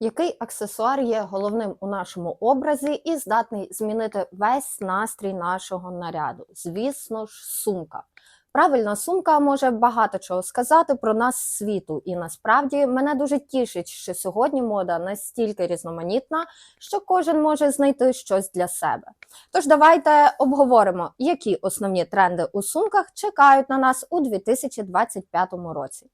Який аксесуар є головним у нашому образі і здатний змінити весь настрій нашого наряду? Звісно ж, сумка. Правильна сумка може багато чого сказати про нас світу, і насправді мене дуже тішить, що сьогодні мода настільки різноманітна, що кожен може знайти щось для себе. Тож давайте обговоримо, які основні тренди у сумках чекають на нас у 2025 році.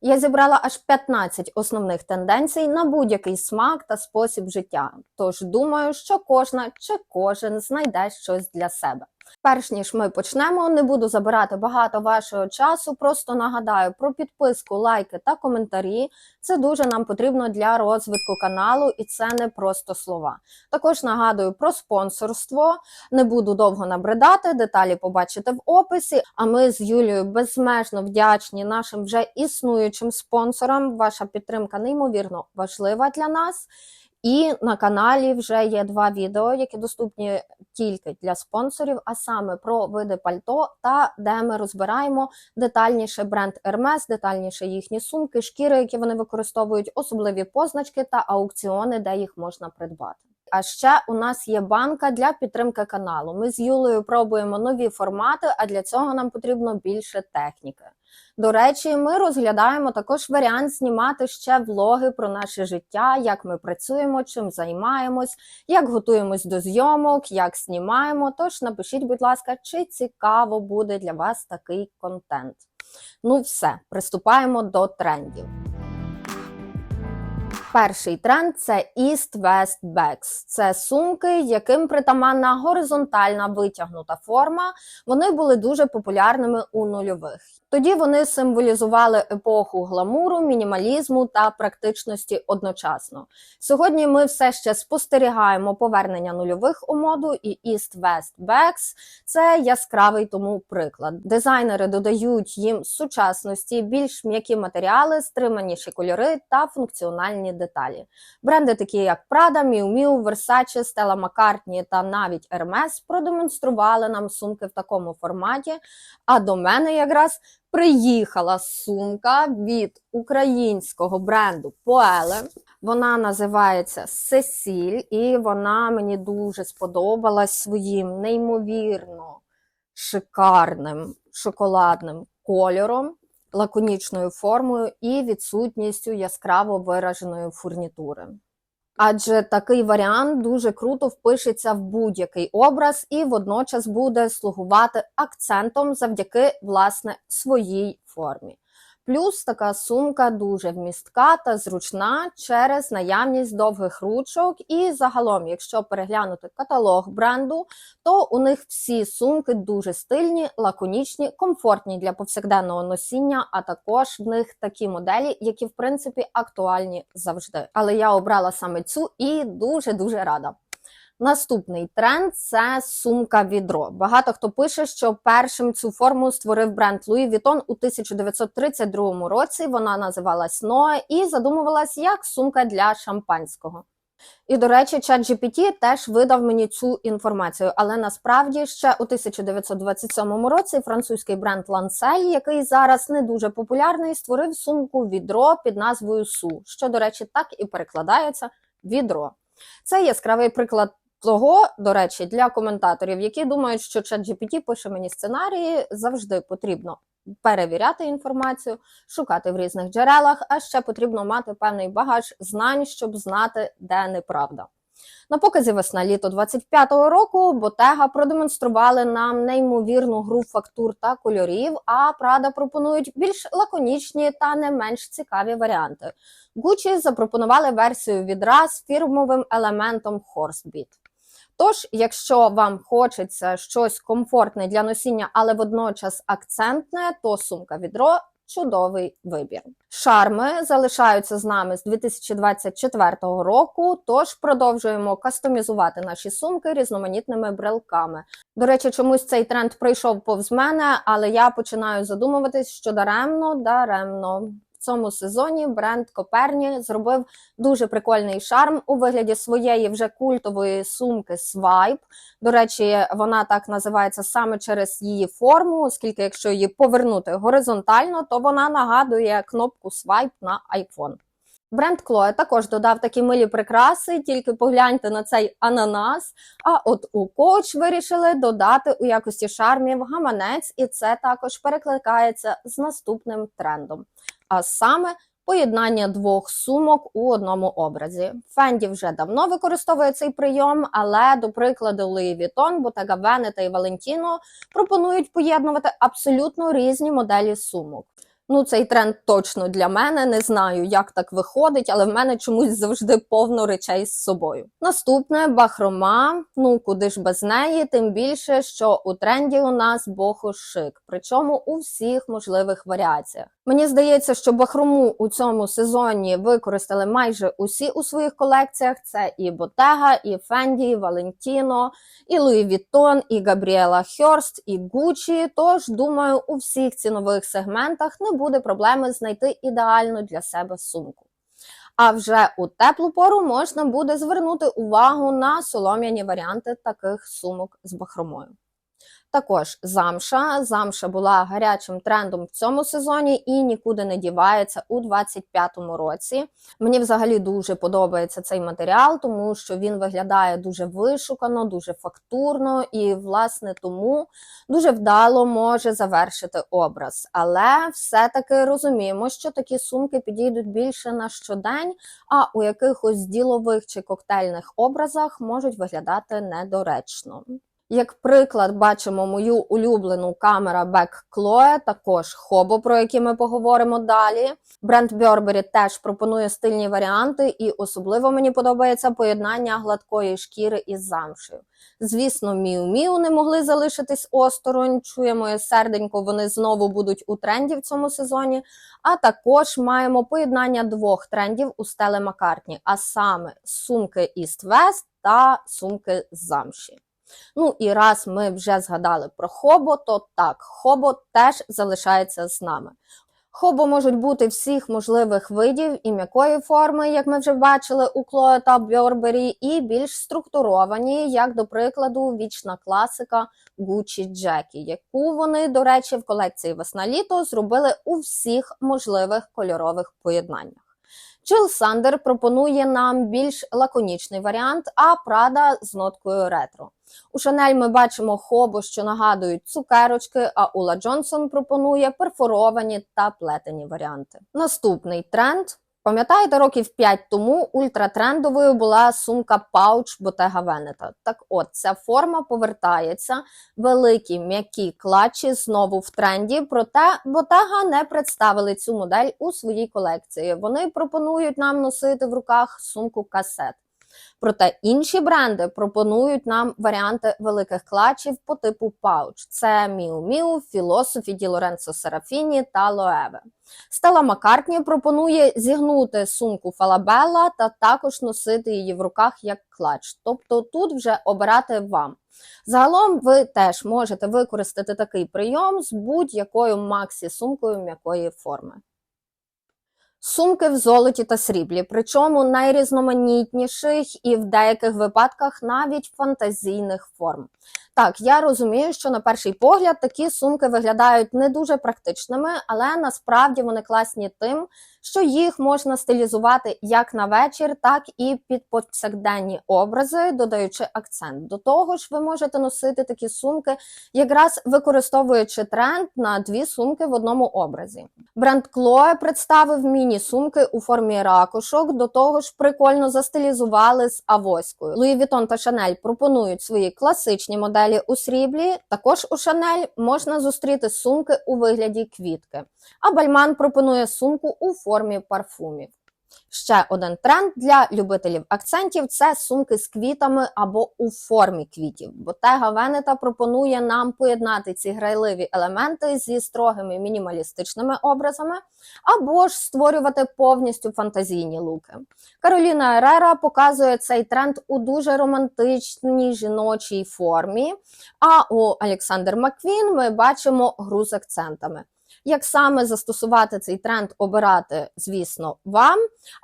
Я зібрала аж 15 основних тенденцій на будь-який смак та спосіб життя. Тож думаю, що кожна чи кожен знайде щось для себе. Перш ніж ми почнемо, не буду забирати багато вашого часу. Просто нагадаю про підписку, лайки та коментарі. Це дуже нам потрібно для розвитку каналу, і це не просто слова. Також нагадую про спонсорство. Не буду довго набридати, деталі побачите в описі. А ми з Юлією безмежно вдячні нашим вже існуючим спонсорам. Ваша підтримка неймовірно важлива для нас. І на каналі вже є два відео, які доступні тільки для спонсорів, а саме про види пальто, та де ми розбираємо детальніше бренд Hermes, детальніше їхні сумки, шкіри, які вони використовують, особливі позначки та аукціони, де їх можна придбати. А ще у нас є банка для підтримки каналу. Ми з Юлею пробуємо нові формати, а для цього нам потрібно більше техніки. До речі, ми розглядаємо також варіант знімати ще влоги про наше життя, як ми працюємо, чим займаємось, як готуємось до зйомок, як знімаємо. Тож напишіть, будь ласка, чи цікаво буде для вас такий контент. Ну, все, приступаємо до трендів. Перший тренд це East-West Bags. Це сумки, яким притаманна горизонтальна витягнута форма. Вони були дуже популярними у нульових. Тоді вони символізували епоху гламуру, мінімалізму та практичності одночасно. Сьогодні ми все ще спостерігаємо повернення нульових у моду, і East-West Bags – це яскравий тому приклад. Дизайнери додають їм сучасності, більш м'які матеріали, стриманіші кольори та функціональні деталі. Бренди, такі як Prada, Miu Miu, Versace, Stella McCartney та навіть Hermes продемонстрували нам сумки в такому форматі. А до мене якраз приїхала сумка від українського бренду Poele. Вона називається Сесіль, і вона мені дуже сподобалась своїм неймовірно шикарним шоколадним кольором, лаконічною формою і відсутністю яскраво вираженої фурнітури. Адже такий варіант дуже круто впишеться в будь-який образ і водночас буде слугувати акцентом завдяки власне своїй формі. Плюс така сумка дуже вмістка та зручна через наявність довгих ручок. І загалом, якщо переглянути каталог бренду, то у них всі сумки дуже стильні, лаконічні, комфортні для повсякденного носіння, а також в них такі моделі, які в принципі актуальні завжди. Але я обрала саме цю і дуже дуже рада. Наступний тренд це сумка відро. Багато хто пише, що першим цю форму створив бренд Louis Vuitton у 1932 році. Вона називалась Noah і задумувалась як сумка для шампанського. І, до речі, ChatGPT теж видав мені цю інформацію, але насправді ще у 1927 році французький бренд Lancel, який зараз не дуже популярний, створив сумку відро під назвою Су, що, до речі, так і перекладається відро. Це яскравий приклад того, до речі, для коментаторів, які думають, що ChatGPT пише мені сценарії, завжди потрібно перевіряти інформацію, шукати в різних джерелах, а ще потрібно мати певний багаж знань, щоб знати, де неправда. На показі весна літо 25-го року Ботега продемонстрували нам неймовірну гру фактур та кольорів, а Прада пропонують більш лаконічні та не менш цікаві варіанти. Гучі запропонували версію відра з фірмовим елементом Horsebit. Тож, якщо вам хочеться щось комфортне для носіння, але водночас акцентне, то сумка відро чудовий вибір. Шарми залишаються з нами з 2024 року, тож продовжуємо кастомізувати наші сумки різноманітними брелками. До речі, чомусь цей тренд пройшов повз мене, але я починаю задумуватись, що даремно, даремно. Цьому сезоні бренд Коперні зробив дуже прикольний шарм у вигляді своєї вже культової сумки Swipe. До речі, вона так називається саме через її форму, оскільки, якщо її повернути горизонтально, то вона нагадує кнопку Swipe на iPhone. Бренд Chloe також додав такі милі прикраси, тільки погляньте на цей ананас. А от у Coach вирішили додати у якості шармів гаманець, і це також перекликається з наступним трендом. А саме поєднання двох сумок у одному образі. Фенді вже давно використовує цей прийом, але до прикладу Louis Vuitton, Bottega Veneta і Valentino пропонують поєднувати абсолютно різні моделі сумок. Ну, цей тренд точно для мене. Не знаю, як так виходить, але в мене чомусь завжди повно речей з собою. Наступне бахрома. Ну куди ж без неї, тим більше, що у тренді у нас бохо-шик, причому у всіх можливих варіаціях. Мені здається, що бахрому у цьому сезоні використали майже усі у своїх колекціях. Це і Ботега, і Фенді, і Валентіно, і Луї Віттон, і Габріела Хьорст, і Гуччі. Тож думаю, у всіх цінових сегментах не буде проблеми знайти ідеальну для себе сумку. А вже у теплу пору можна буде звернути увагу на солом'яні варіанти таких сумок з бахромою. Також замша. Замша була гарячим трендом в цьому сезоні і нікуди не дівається у 25-му році. Мені взагалі дуже подобається цей матеріал, тому що він виглядає дуже вишукано, дуже фактурно і, власне, тому дуже вдало може завершити образ. Але все-таки розуміємо, що такі сумки підійдуть більше на щодень, а у якихось ділових чи коктейльних образах можуть виглядати недоречно. Як приклад, бачимо мою улюблену камера Back Chloe, також хобо, про які ми поговоримо далі. Бренд Burberry теж пропонує стильні варіанти, і особливо мені подобається поєднання гладкої шкіри із замшею. Звісно, Міу Міу не могли залишитись осторонь. Чує моє серденько, вони знову будуть у тренді в цьому сезоні. А також маємо поєднання двох трендів у Стеле Маккартні, а саме сумки East West та сумки з замші. Ну і раз ми вже згадали про хобо, то так, хобо теж залишається з нами. Хобо можуть бути всіх можливих видів і м'якої форми, як ми вже бачили у Chloe та Burberry, і більш структуровані, як до прикладу, вічна класика Gucci Jackie, яку вони, до речі, в колекції весна-літо зробили у всіх можливих кольорових поєднаннях. Jill Сандер пропонує нам більш лаконічний варіант, а Прада з ноткою ретро. У Шанель ми бачимо хобо, що нагадують цукерочки, а Ула Джонсон пропонує перфоровані та плетені варіанти. Наступний тренд. Пам'ятаєте, років 5 тому ультратрендовою була сумка Pouch Bottega Veneta. Так от, ця форма повертається, великі м'які клатчі знову в тренді, проте Bottega не представили цю модель у своїй колекції. Вони пропонують нам носити в руках сумку касет. Проте інші бренди пропонують нам варіанти великих клатчів по типу Pouch. Це Miu Miu, Philosophy Ді Лоренцо Серафіні та Loewe. Стела Маккартні пропонує зігнути сумку Falabella та також носити її в руках як клатч. Тобто тут вже обирати вам. Загалом ви теж можете використати такий прийом з будь-якою максі-сумкою м'якої форми. Сумки в золоті та сріблі, причому найрізноманітніших і в деяких випадках навіть фантазійних форм. Так, я розумію, що на перший погляд такі сумки виглядають не дуже практичними, але насправді вони класні тим, що їх можна стилізувати як на вечір, так і під повсякденні образи, додаючи акцент. До того ж, ви можете носити такі сумки, якраз використовуючи тренд на дві сумки в одному образі. Бренд Chloe представив міні-сумки у формі ракушок, до того ж прикольно застилізували з авоською. Louis Vuitton та Chanel пропонують свої класичні моделі у сріблі. Також у Шанель можна зустріти сумки у вигляді квітки. А Бальман пропонує сумку у формі парфумів. Ще один тренд для любителів акцентів це сумки з квітами або у формі квітів. Bottega Veneta пропонує нам поєднати ці грайливі елементи зі строгими мінімалістичними образами, або ж створювати повністю фантазійні луки. Кароліна Ерера показує цей тренд у дуже романтичній жіночій формі. А у Олександр Маквін ми бачимо гру з акцентами. Як саме застосувати цей тренд, обирати, звісно, вам,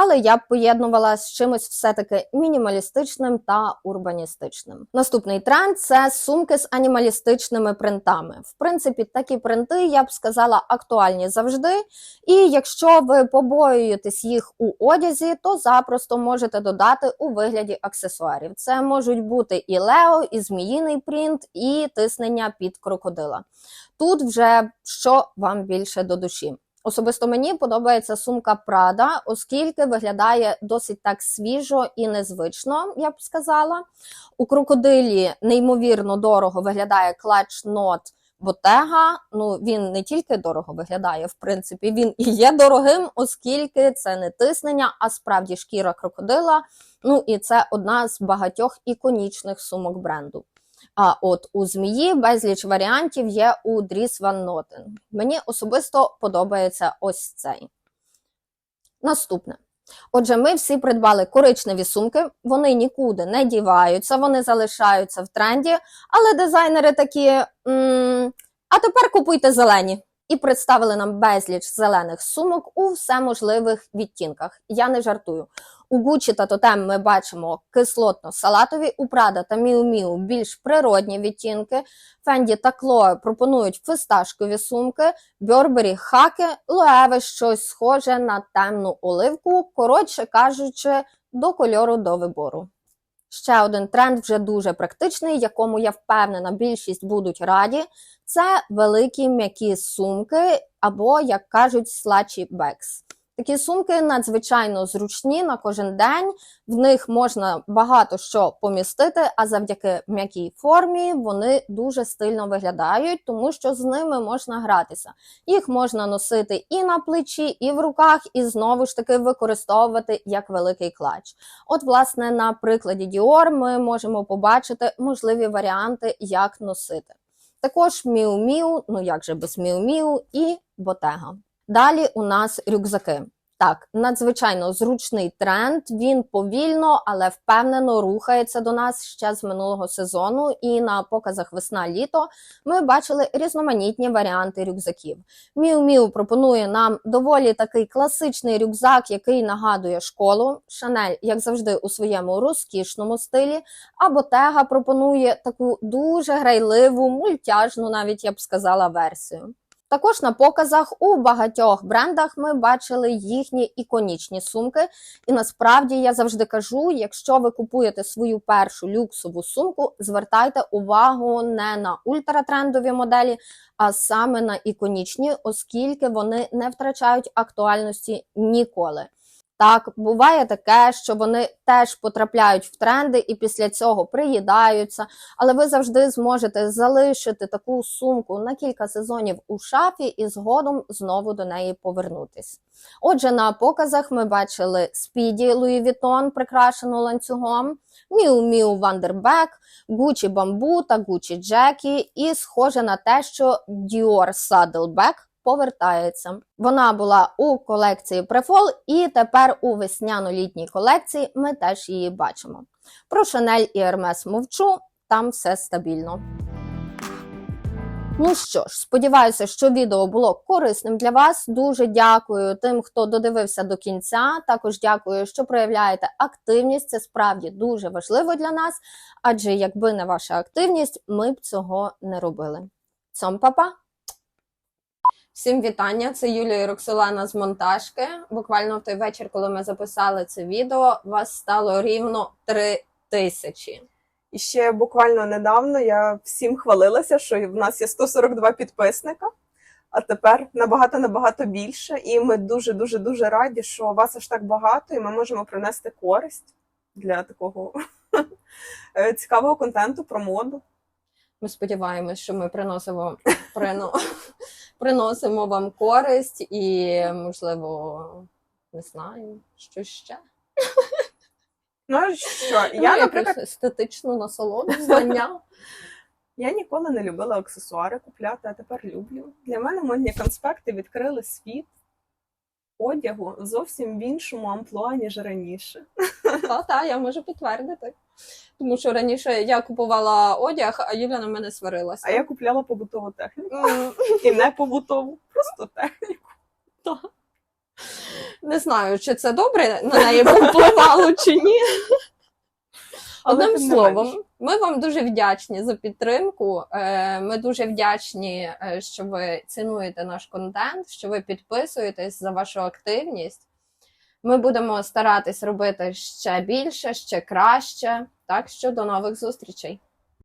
але я б поєднувала з чимось все-таки мінімалістичним та урбаністичним. Наступний тренд це сумки з анімалістичними принтами. В принципі, такі принти я б сказала актуальні завжди. І якщо ви побоюєтесь їх у одязі, то запросто можете додати у вигляді аксесуарів. Це можуть бути і лео, і зміїний принт, і тиснення під крокодила. Тут вже що вам більше до душі. Особисто мені подобається сумка Prada, оскільки виглядає досить так свіжо і незвично, я б сказала. У крокодилі неймовірно дорого виглядає клач нот Bottega. Ну він не тільки дорого виглядає, в принципі, він і є дорогим, оскільки це не тиснення, а справді шкіра крокодила. Ну і це одна з багатьох іконічних сумок бренду. А от у змії безліч варіантів є у Dries Van Noten. Мені особисто подобається ось цей. Наступне. Отже, ми всі придбали коричневі сумки, вони нікуди не діваються, вони залишаються в тренді, але дизайнери такі. м а тепер купуйте зелені. І представили нам безліч зелених сумок у всеможливих відтінках. Я не жартую. У Gucci та Totem ми бачимо кислотно-салатові, у Prada та Miu більш природні відтінки. Fendi та Chloe пропонують фисташкові сумки, Burberry – хаки, Loewe – щось схоже на темну оливку, коротше кажучи, до кольору до вибору. Ще один тренд вже дуже практичний, якому я впевнена, більшість будуть раді. Це великі м'які сумки, або, як кажуть, слачі бекс. Такі сумки надзвичайно зручні на кожен день. В них можна багато що помістити, а завдяки м'якій формі вони дуже стильно виглядають, тому що з ними можна гратися. Їх можна носити і на плечі, і в руках, і знову ж таки використовувати як великий клач. От, власне, на прикладі Dior ми можемо побачити можливі варіанти, як носити. Також Miu, ну як же без Miu і Bottega. Далі у нас рюкзаки. Так, надзвичайно зручний тренд. Він повільно, але впевнено рухається до нас ще з минулого сезону. І на показах весна-літо ми бачили різноманітні варіанти рюкзаків. Miu Miu пропонує нам доволі такий класичний рюкзак, який нагадує школу. Шанель, як завжди, у своєму розкішному стилі. А Bottega пропонує таку дуже грайливу, мультяжну, навіть я б сказала, версію. Також на показах у багатьох брендах ми бачили їхні іконічні сумки. І насправді я завжди кажу: якщо ви купуєте свою першу люксову сумку, звертайте увагу не на ультратрендові моделі, а саме на іконічні, оскільки вони не втрачають актуальності ніколи. Так, буває таке, що вони теж потрапляють в тренди і після цього приїдаються, але ви завжди зможете залишити таку сумку на кілька сезонів у шафі і згодом знову до неї повернутись. Отже, на показах ми бачили Speedy Louis Vuitton, прикрашену ланцюгом, Miu Miu Wonderback, Gucci Bamboo та Gucci Jackie, і схоже на те, що Dior Saddleback повертається. Вона була у колекції Prefall і тепер у весняно-літній колекції ми теж її бачимо. Про Chanel і Hermes мовчу, там все стабільно. Ну що ж, сподіваюся, що відео було корисним для вас. Дуже дякую тим, хто додивився до кінця. Також дякую, що проявляєте активність. Це справді дуже важливо для нас, адже якби не ваша активність, ми б цього не робили. Цьом, папа! Всім вітання! Це Юлія і Роксолана з монтажки. Буквально в той вечір, коли ми записали це відео, вас стало рівно три тисячі. І ще буквально недавно я всім хвалилася, що в нас є 142 підписника, а тепер набагато набагато більше. І ми дуже дуже дуже раді, що вас аж так багато, і ми можемо принести користь для такого цікавого контенту про моду. Ми сподіваємось, що ми приносимо прино, приносимо вам користь і, можливо, не знаю, що ще. Ну що, Ну, я, ну, наприклад, естетичну насолоду, знання. я ніколи не любила аксесуари купляти, а тепер люблю. Для мене модні конспекти відкрили світ. Одягу зовсім в іншому амплуа, ніж раніше. Та, та, я можу підтвердити. Тому що раніше я купувала одяг, а Юля на мене сварилася. А я купляла побутову техніку. І не побутову, просто техніку. Не знаю, чи це добре на неї повпливало чи ні. Одним словом, ми вам дуже вдячні за підтримку. Е, Ми дуже вдячні, е, що ви цінуєте наш контент, що ви підписуєтесь за вашу активність. Ми будемо старатись робити ще більше, ще краще. Так що до нових зустрічей.